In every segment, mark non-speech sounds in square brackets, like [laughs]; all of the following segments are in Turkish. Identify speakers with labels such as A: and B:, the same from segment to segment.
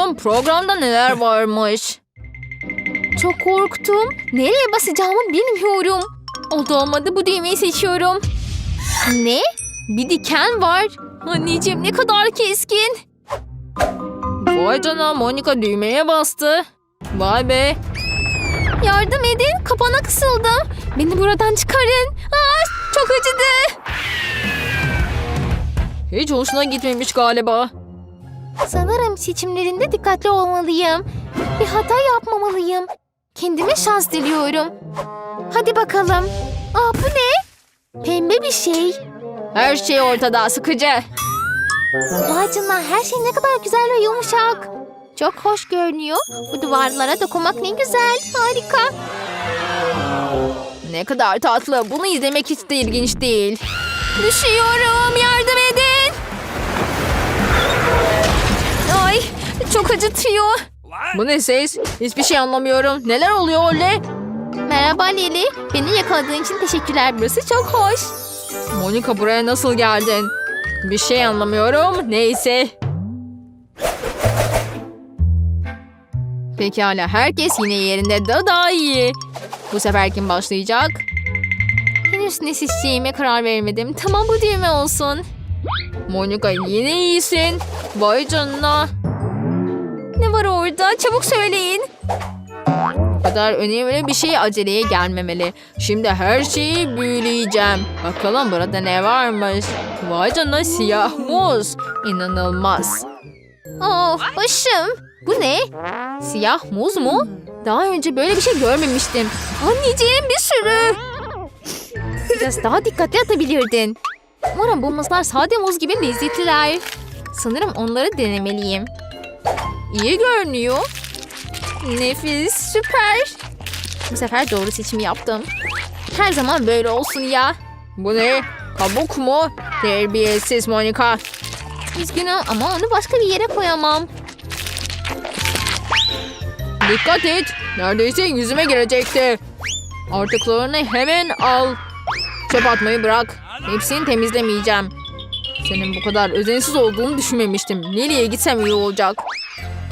A: Bakalım programda neler varmış.
B: Çok korktum. Nereye basacağımı bilmiyorum. Oldu olmadı bu düğmeyi seçiyorum. Ne? Bir diken var. Anneciğim ne kadar keskin.
A: Vay canına Monika düğmeye bastı. Vay be.
B: Yardım edin. Kapana kısıldım. Beni buradan çıkarın. Aa, çok acıdı.
A: Hiç hoşuna gitmemiş galiba.
B: Sanırım seçimlerinde dikkatli olmalıyım. Bir hata yapmamalıyım. Kendime şans diliyorum. Hadi bakalım. Aa bu ne? Pembe bir şey.
A: Her şey ortada sıkıcı.
B: Vay canına her şey ne kadar güzel ve yumuşak. Çok hoş görünüyor. Bu duvarlara dokunmak ne güzel. Harika.
A: Ne kadar tatlı. Bunu izlemek hiç de ilginç değil.
B: Düşüyorum. Yardım edin. Çok acıtıyor.
A: Bu ne ses? Hiçbir şey anlamıyorum. Neler oluyor öyle?
B: Merhaba Lili. Beni yakaladığın için teşekkürler. Burası çok hoş.
A: Monika buraya nasıl geldin? Bir şey anlamıyorum. Neyse. Pekala herkes yine yerinde da daha iyi. Bu sefer kim başlayacak?
B: Henüz ne seçeceğime karar vermedim. Tamam bu düğme olsun.
A: Monika yine iyisin. Vay canına.
B: Ne var orada? Çabuk söyleyin.
A: Bu kadar önemli bir şey aceleye gelmemeli. Şimdi her şeyi büyüleyeceğim. Bakalım burada ne varmış. Vay canına siyah muz. İnanılmaz.
B: Of başım. Bu ne? Siyah muz mu? Daha önce böyle bir şey görmemiştim. Anneciğim bir sürü. Biraz daha dikkatli atabilirdin. Umarım bu muzlar sade muz gibi lezzetliler. Sanırım onları denemeliyim.
A: İyi görünüyor.
B: Nefis, süper. Bu sefer doğru seçimi yaptım. Her zaman böyle olsun ya.
A: Bu ne? Kabuk mu? Terbiyesiz Monika.
B: Üzgünüm ama onu başka bir yere koyamam.
A: Dikkat et. Neredeyse yüzüme girecekti. Artıklarını hemen al. Çöp atmayı bırak. Hepsini temizlemeyeceğim. Senin bu kadar özensiz olduğunu düşünmemiştim. Nereye gitsem iyi olacak.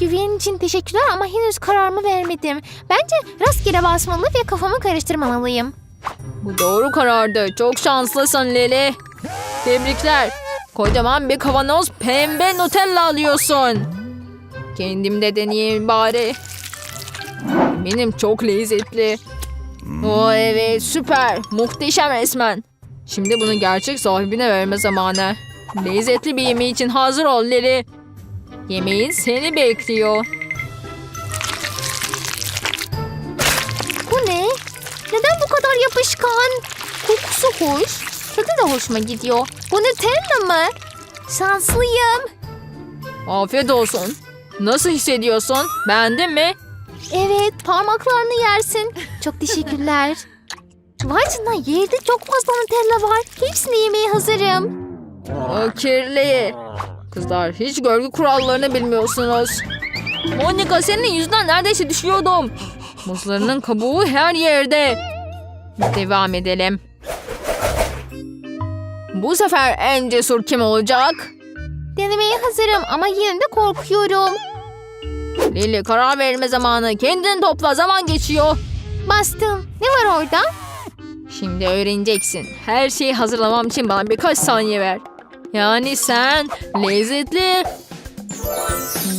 B: Güvenin için teşekkürler ama henüz kararımı vermedim. Bence rastgele basmalı ve kafamı karıştırmamalıyım.
A: Bu doğru karardı. Çok şanslısın Leli. Tebrikler. Kocaman bir kavanoz pembe Nutella alıyorsun. Kendim de deneyeyim bari. Benim çok lezzetli. O evet süper. Muhteşem resmen. Şimdi bunu gerçek sahibine verme zamanı. Lezzetli bir yemeği için hazır ol Leli. Yemeğin seni bekliyor.
B: Bu ne? Neden bu kadar yapışkan? Kokusu hoş. Tadı da hoşuma gidiyor. Bu Nutella mı? Şanslıyım.
A: Afiyet olsun. Nasıl hissediyorsun? Beğendin mi?
B: Evet, parmaklarını yersin. Çok teşekkürler. [laughs] Vay canına yerde çok fazla Nutella var. Hepsini yemeye hazırım.
A: O kirli. Kızlar hiç görgü kurallarını bilmiyorsunuz. Monika senin yüzünden neredeyse düşüyordum. Muzlarının kabuğu her yerde. Devam edelim. Bu sefer en cesur kim olacak?
B: Denemeye hazırım ama yine de korkuyorum.
A: Lili karar verme zamanı. Kendini topla zaman geçiyor.
B: Bastım. Ne var orada?
A: Şimdi öğreneceksin. Her şeyi hazırlamam için bana birkaç saniye ver. Yani sen lezzetli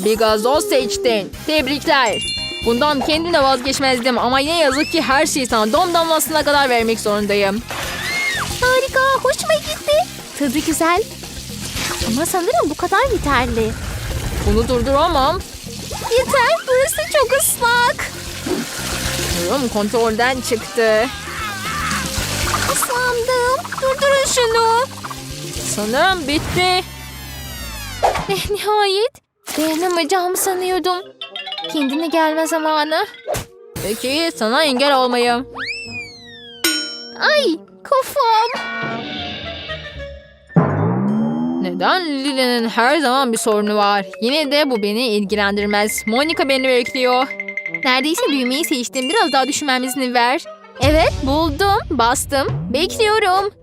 A: bir gazoz seçtin. Tebrikler. Bundan kendine vazgeçmezdim ama ne yazık ki her şeyi sana dom damlasına kadar vermek zorundayım.
B: Harika, hoşuma gitti. Tadı güzel. Ama sanırım bu kadar yeterli.
A: Bunu durduramam.
B: Yeter, burası çok ıslak.
A: Durum kontrolden çıktı.
B: Islandım. Durdurun şunu.
A: Sanırım bitti.
B: Eh, nihayet. Dayanamayacağımı sanıyordum. Kendine gelme zamanı.
A: Peki sana engel olmayayım.
B: Ay, kafam.
A: Neden Lili'nin her zaman bir sorunu var? Yine de bu beni ilgilendirmez. Monica beni bekliyor.
B: Neredeyse düğmeyi seçtim. Biraz daha düşünmem izni ver. Evet, buldum. Bastım. Bekliyorum.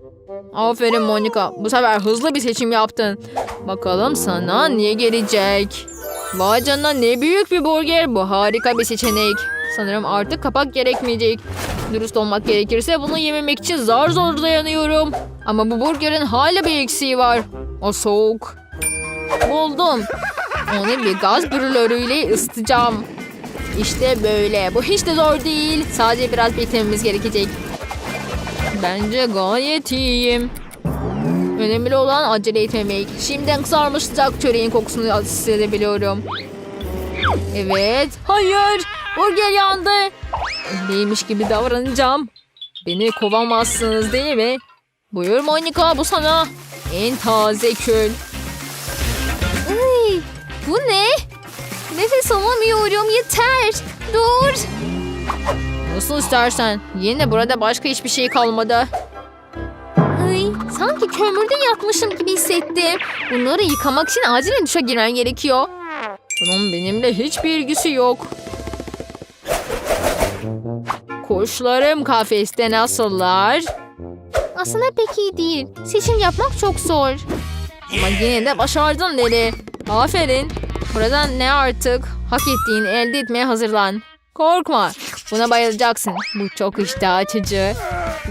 A: Aferin Monica. Bu sefer hızlı bir seçim yaptın. Bakalım sana ne gelecek? Vay canına ne büyük bir burger. Bu harika bir seçenek. Sanırım artık kapak gerekmeyecek. Dürüst olmak gerekirse bunu yememek için zar zor dayanıyorum. Ama bu burgerin hala bir eksiği var. O soğuk. Buldum. Onu bir gaz brülörüyle ısıtacağım. İşte böyle. Bu hiç de zor değil. Sadece biraz beklememiz gerekecek. Bence gayet iyiyim. Önemli olan acele etmemek. Şimdiden kızarmış sıcak çöreğin kokusunu hissedebiliyorum. Evet. Hayır. Burger yandı. Neymiş gibi davranacağım. Beni kovamazsınız değil mi? Buyur Monika bu sana. En taze kül.
B: Ay, bu ne? Nefes alamıyorum yeter. Dur.
A: Nasıl istersen. Yine burada başka hiçbir şey kalmadı.
B: Ay, sanki kömürde yatmışım gibi hissettim. Bunları yıkamak için acilen duşa girmem gerekiyor.
A: Bunun benimle hiçbir ilgisi yok. Kuşlarım kafeste nasıllar?
B: Aslında pek iyi değil. Seçim yapmak çok zor.
A: Ama yine de başardın Leli. Aferin. Buradan ne artık? Hak ettiğini elde etmeye hazırlan. Korkma. Buna bayılacaksın. Bu çok iştah açıcı.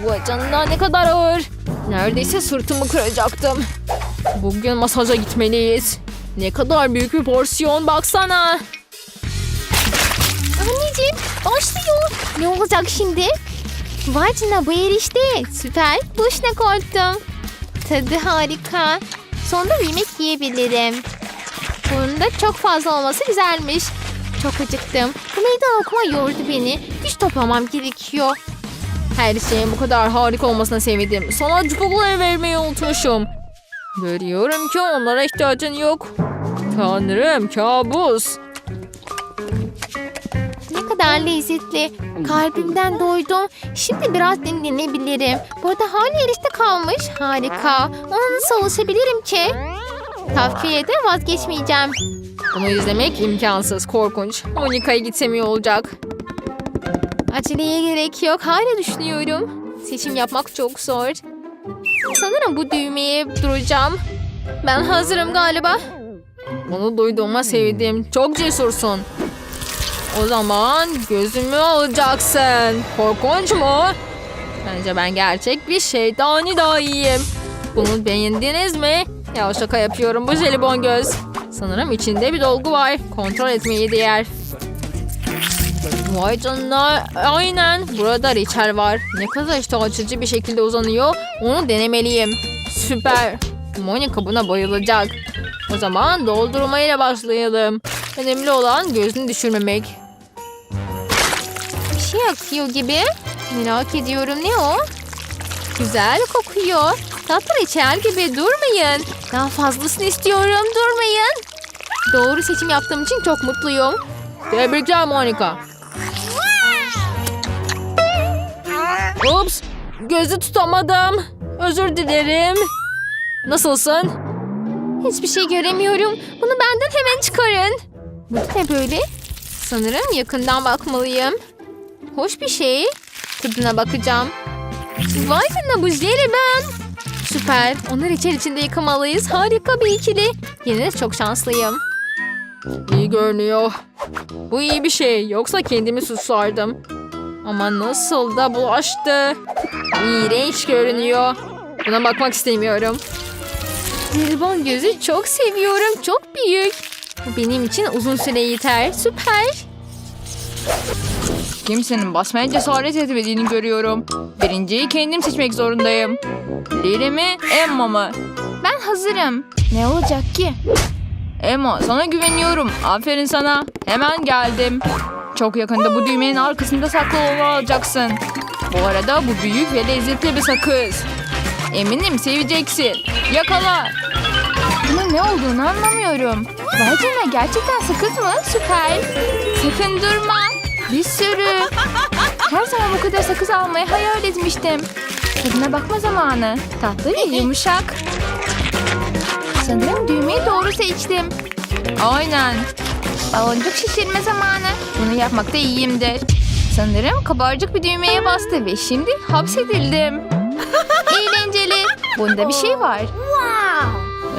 A: Bu canına ne kadar ağır. Neredeyse sırtımı kıracaktım. Bugün masaja gitmeliyiz. Ne kadar büyük bir porsiyon baksana.
B: Anneciğim başlıyor. Ne olacak şimdi? Vay canına bu erişte. Süper. Boşuna korktum. Tadı harika. Bir yemek yiyebilirim. Bunun da çok fazla olması güzelmiş. Çok acıktım. Bu meydan okuma yordu beni. Güç toplamam gerekiyor.
A: Her şeyin bu kadar harika olmasına sevindim. Sana Chipotle vermeyi unutmuşum. Görüyorum ki onlara ihtiyacın yok. Tanrım kabus.
B: Ne kadar lezzetli. Kalbimden doydum. Şimdi biraz dinlenebilirim. Burada hala erişte kalmış. Harika. Ona nasıl ulaşabilirim ki? Tavsiyede vazgeçmeyeceğim.
A: Bunu izlemek imkansız, korkunç. Monika'ya gitsem iyi olacak.
B: Aceleye gerek yok. Hala düşünüyorum. Seçim yapmak çok zor. Sanırım bu düğmeye duracağım. Ben hazırım galiba.
A: Bunu duyduğuma sevindim. Çok cesursun. O zaman gözümü alacaksın. Korkunç mu? Bence ben gerçek bir şeytani dahiyim. Bunu beğendiniz mi? Ya şaka yapıyorum bu jelibon göz. Sanırım içinde bir dolgu var. Kontrol etmeye değer. Vay canına. Aynen. Burada reçel var. Ne kadar iştah açıcı bir şekilde uzanıyor. Onu denemeliyim. Süper. Monica buna bayılacak. O zaman doldurmayla başlayalım. Önemli olan gözünü düşürmemek.
B: Bir şey akıyor gibi. Merak ediyorum ne o? Güzel kokuyor. Tatlı reçel gibi durmayın. Daha fazlasını istiyorum durmayın. Doğru seçim yaptığım için çok mutluyum.
A: Tebrikler Monica. Ups. Gözü tutamadım. Özür dilerim. Nasılsın?
B: Hiçbir şey göremiyorum. Bunu benden hemen çıkarın. Bu ne böyle? Sanırım yakından bakmalıyım. Hoş bir şey. Tadına bakacağım. Vay canına bu jelibon. Süper. Onları içer içinde yıkamalıyız. Harika bir ikili. Yine de çok şanslıyım.
A: İyi görünüyor. Bu iyi bir şey. Yoksa kendimi suçlardım. Ama nasıl da bulaştı. İğrenç görünüyor. Buna bakmak istemiyorum.
B: Jelibon gözü çok seviyorum. Çok büyük. Bu benim için uzun süre yeter. Süper.
A: Kimsenin basmaya cesaret etmediğini görüyorum. Birinciyi kendim seçmek zorundayım. Lili mi, Emma mı?
B: Ben hazırım. Ne olacak ki?
A: Emma sana güveniyorum. Aferin sana. Hemen geldim. Çok yakında bu düğmenin arkasında saklı olacaksın. Bu arada bu büyük ve lezzetli bir sakız. Eminim seveceksin. Yakala.
B: Bunun ne olduğunu anlamıyorum. Vay canına gerçekten sakız mı? Süper. Sakın durma. Bir sürü. Her zaman bu kadar sakız almayı hayal etmiştim. Tadına bakma zamanı. Tatlı ve yumuşak. Sanırım düğmeyi doğru seçtim.
A: Aynen.
B: Baloncuk şişirme zamanı. Bunu yapmakta iyiyimdir. Sanırım kabarcık bir düğmeye bastı ve şimdi hapsedildim. [laughs] Eğlenceli. Bunda bir şey var.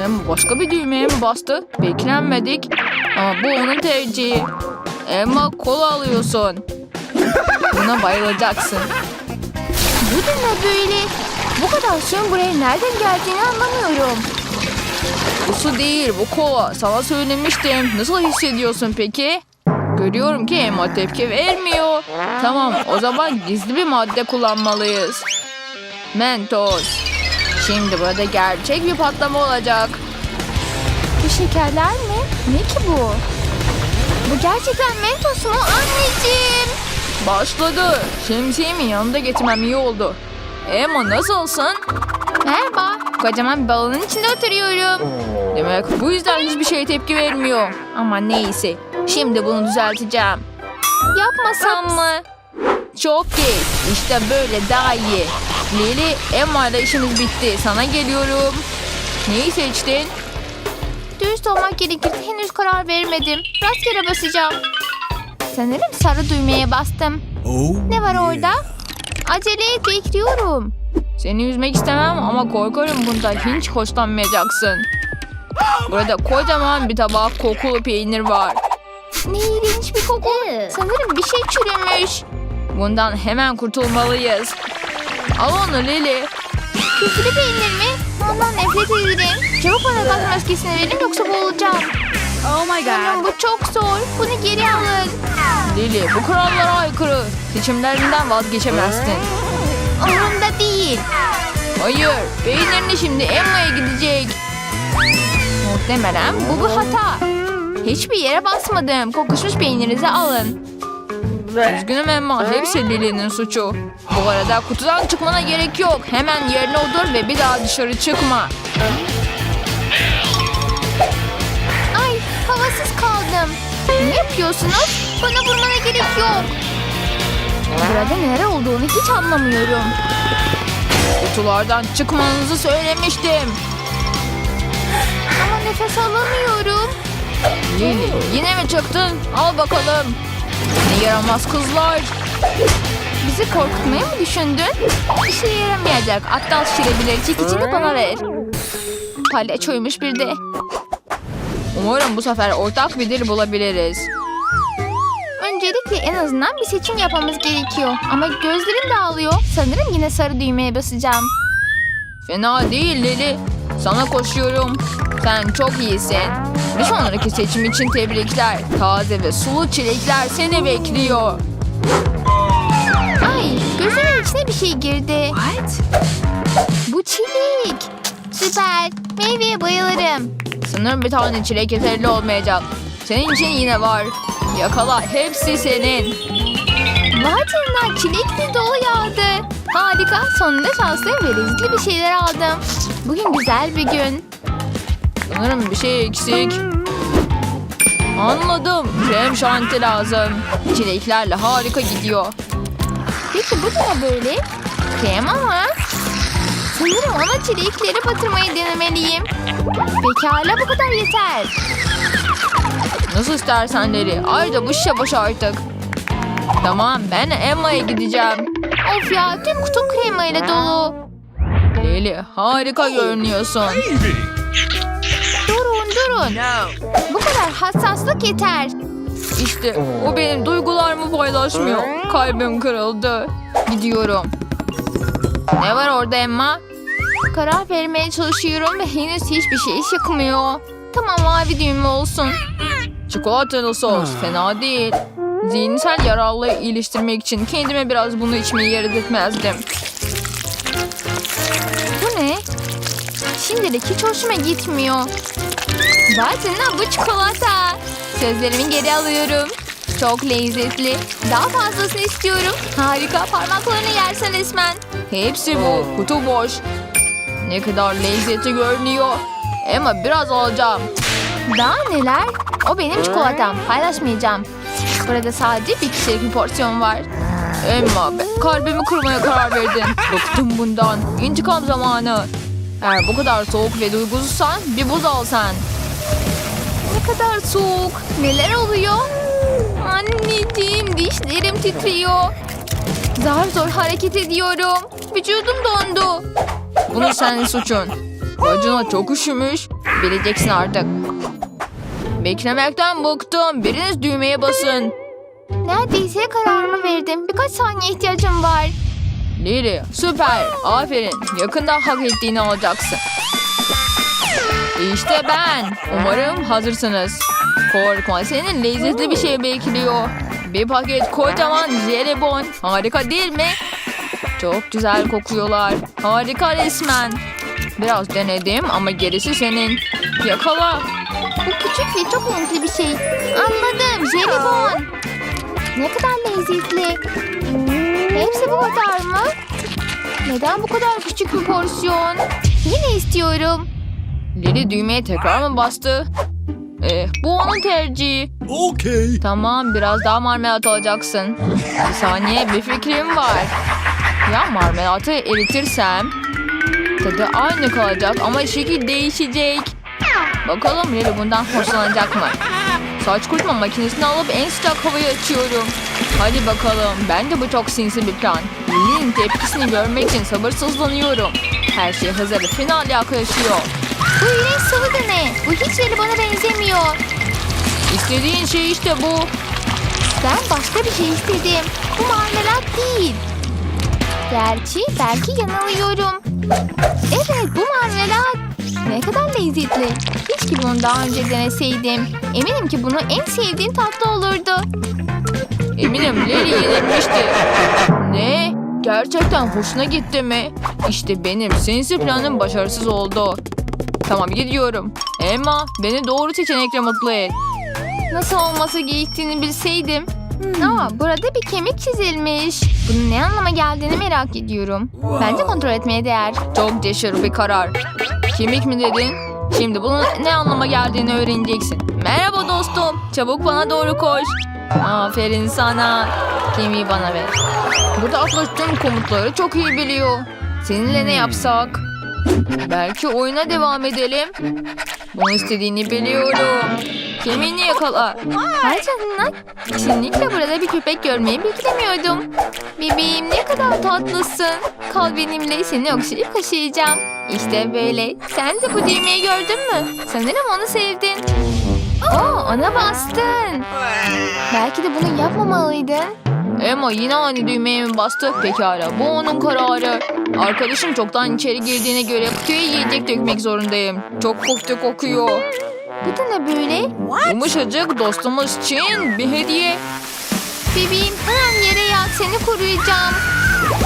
A: Emma başka bir düğmeye mi bastı? Beklenmedik. Ama bu onun tercihi. Emma kola alıyorsun. Buna bayılacaksın.
B: Bu da ne böyle? Bu kadar suyun buraya nereden geldiğini anlamıyorum.
A: Bu su değil bu kola. Sana söylemiştim. Nasıl hissediyorsun peki? Görüyorum ki Emma tepki vermiyor. Tamam o zaman gizli bir madde kullanmalıyız. Mentos. Şimdi burada gerçek bir patlama olacak.
B: Bu şekerler mi? Ne ki bu? Bu gerçekten mentos mu anneciğim?
A: Başladı. Şemsiyemin yanında getirmem iyi oldu. Emma nasılsın?
B: Merhaba. Kocaman bir balonun içinde oturuyorum.
A: Demek bu yüzden hiçbir şeye tepki vermiyor. Ama neyse. Şimdi bunu düzelteceğim.
B: Yapmasam mı?
A: Çok geç. İşte böyle daha iyi. Lili, Emma ile işimiz bitti. Sana geliyorum. Neyi seçtin?
B: Dürüst olmak gerekirse henüz karar vermedim. Rastgele basacağım. Sanırım sarı düğmeye bastım. Ne var orada? Acele et bekliyorum.
A: Seni üzmek istemem ama korkarım bundan hiç hoşlanmayacaksın. Burada kocaman bir tabak kokulu peynir var.
B: Ne iğrenç bir koku. Sanırım bir şey çürümüş.
A: Bundan hemen kurtulmalıyız. Al onu Lili.
B: Küflü peynir mi? Ondan nefret ederim. Çabuk bana gaz maskesini verin yoksa boğulacağım.
A: Oh my
B: Sanırım bu çok zor. Bunu geri alın.
A: Lili bu kurallara aykırı. Seçimlerinden vazgeçemezsin.
B: Umurumda değil.
A: Hayır, peynirini şimdi Emma'ya gidecek.
B: Muhtemelen bu bir hata. Hiçbir yere basmadım. Kokuşmuş peynirinizi alın.
A: Üzgünüm Emma, hepsi Lili'nin suçu. Bu arada kutudan çıkmana gerek yok. Hemen yerine otur ve bir daha dışarı çıkma.
B: Ay havasız kaldım. Ne yapıyorsunuz? Bana vurmana gerek yok. Burada neler olduğunu hiç anlamıyorum.
A: Kutulardan çıkmanızı söylemiştim.
B: Ama nefes alamıyorum.
A: Lili, yine mi çıktın? Al bakalım. Yaramaz kızlar.
B: Bizi korkutmayı mı düşündün? İşe yaramayacak. Aptal şirebilir. Çekicini bana ver. Palyaçoymuş bir de.
A: Umarım bu sefer ortak bir dil bulabiliriz.
B: Öncelikle en azından bir seçim yapmamız gerekiyor. Ama gözlerim dağılıyor. Sanırım yine sarı düğmeye basacağım.
A: Fena değil Lili. Sana koşuyorum. Sen çok iyisin. Bir sonraki seçim için tebrikler. Taze ve sulu çilekler seni bekliyor.
B: Ay gözümün içine bir şey girdi. Bu çilek. Süper. Meyveye bayılırım.
A: Sanırım bir tane çilek yeterli olmayacak. Senin için yine var. Yakala hepsi senin.
B: Vay canına çilekli dolu yağdı. Harika. Sonunda şanslı ve lezzetli bir şeyler aldım. Bugün güzel bir gün.
A: Sanırım bir şey eksik. Anladım. Krem şanti lazım. Çileklerle harika gidiyor.
B: Peki bu ne böyle? Krema mı? Sanırım ona çilekleri batırmayı denemeliyim. Pekala bu kadar yeter.
A: Nasıl istersen Leli. Ayrıca bu şişe boş artık. Tamam ben Emma'ya gideceğim.
B: Of ya tüm kutu krema ile dolu.
A: Leli harika görünüyorsun.
B: Durun durun. Bu kadar hassaslık yeter.
A: İşte o benim duygularımı paylaşmıyor. Kalbim kırıldı. Gidiyorum. Ne var orada Emma?
B: Karar vermeye çalışıyorum ve henüz hiçbir şey çıkmıyor. Tamam mavi düğme olsun.
A: Çikolatalı sos fena değil. Zihinsel yararlılığı iyileştirmek için kendime biraz bunu içmeyi yer etmezdim.
B: Bu ne? Şimdilik hiç hoşuma gitmiyor. Zaten bu çikolata. Sözlerimi geri alıyorum. Çok lezzetli. Daha fazlasını istiyorum. Harika parmaklarını yersen resmen.
A: Hepsi bu. Kutu boş. Ne kadar lezzetli görünüyor. Emma biraz alacağım.
B: Daha neler? O benim çikolatam. Paylaşmayacağım. Burada sadece bir kişilik bir porsiyon var.
A: Emma be, kalbimi kırmaya karar verdin. Bıktım bundan. İntikam zamanı. Eğer bu kadar soğuk ve duygusuzsan bir buz al sen.
B: Ne kadar soğuk. Neler oluyor? Anneciğim dişlerim titriyor. Zar zor hareket ediyorum. Vücudum dondu.
A: Bunu senin suçun. Bacına çok üşümüş. Bileceksin artık.
B: Beklemekten bıktım. Biriniz düğmeye basın.
C: Neredeyse kararımı verdim. Birkaç saniye ihtiyacım var.
B: Lili süper. Aferin. Yakında hak ettiğini alacaksın. İşte ben. Umarım hazırsınız. Korkma senin lezzetli bir şey bekliyor. Bir paket kocaman jelibon. Harika değil mi? Çok güzel kokuyorlar. Harika resmen. Biraz denedim ama gerisi senin. Yakala.
C: Bu küçük ve çok renkli bir şey. Anladım. Jelibon. Ne kadar lezzetli. Hepsi bu kadar mı? Neden bu kadar küçük bir porsiyon? Yine istiyorum.
B: Lili düğmeye tekrar mı bastı? Eh, bu onun tercihi.
D: Okay.
B: Tamam biraz daha marmelat alacaksın. Bir saniye bir fikrim var. Ya marmelatı eritirsem tadı aynı kalacak ama şekil değişecek. Bakalım Lili bundan hoşlanacak mı? Saç kurutma makinesini alıp en sıcak havayı açıyorum. Hadi bakalım. Bence bu çok sinsi bir plan. Lili'nin tepkisini görmek için sabırsızlanıyorum. Her şey hazır. Final yaklaşıyor.
C: Bu iğrenç sıvı da ne? Bu hiç jelibona benzemiyor.
B: İstediğin şey işte bu.
C: Ben başka bir şey istedim. Bu marmelat değil. Gerçi belki yanılıyorum. Evet bu marmelat. Ne kadar lezzetli. Keşke bunu daha önce deneseydim. Eminim ki bunu en sevdiğim tatlı olurdu.
B: Eminim Lily yenilmişti. Ne? Gerçekten hoşuna gitti mi? İşte benim sinsi planım başarısız oldu. Tamam gidiyorum. Emma beni doğru seçenekle mutlu et.
C: Nasıl olması gerektiğini bilseydim. Aa, burada bir kemik çizilmiş. Bunun ne anlama geldiğini merak ediyorum. Bence kontrol etmeye değer.
B: Çok cesur bir karar. Kemik mi dedin? Şimdi bunun ne anlama geldiğini öğreneceksin. Merhaba dostum. Çabuk bana doğru koş. Aferin sana. Kemiği bana ver. Burada Atlas tüm komutları çok iyi biliyor. Seninle ne yapsak? Belki oyuna devam edelim. Bunu istediğini biliyorum. Kemiğini yakala.
C: Ay canına. Kesinlikle burada bir köpek görmeyi beklemiyordum. Bebeğim ne kadar tatlısın. Kal benimle seni okşayıp kaşıyacağım. İşte böyle. Sen de bu düğmeyi gördün mü? Sanırım onu sevdin. Oo, ona bastın. Belki de bunu yapmamalıydın.
B: Emma yine aynı düğmeye mi bastı? Pekala bu onun kararı. Arkadaşım çoktan içeri girdiğine göre kutuya yiyecek dökmek zorundayım. Çok koktu kokuyor.
C: Bu da ne böyle?
B: Yumuşacık dostumuz için bir hediye.
C: Bebeğim hemen yere yat seni koruyacağım.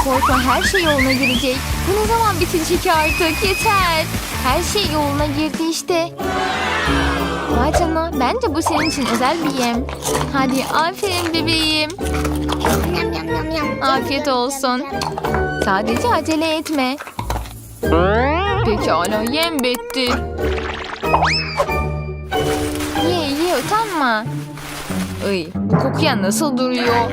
C: Korkma her şey yoluna girecek. Bu ne zaman bitecek artık yeter. Her şey yoluna girdi işte. Vay canına bence bu senin için özel bir yem. Hadi aferin bebeğim. Afiyet olsun. Sadece acele etme.
B: Pekala yem bitti.
C: Ye ye utanma.
B: Ay, bu kokuya nasıl duruyor?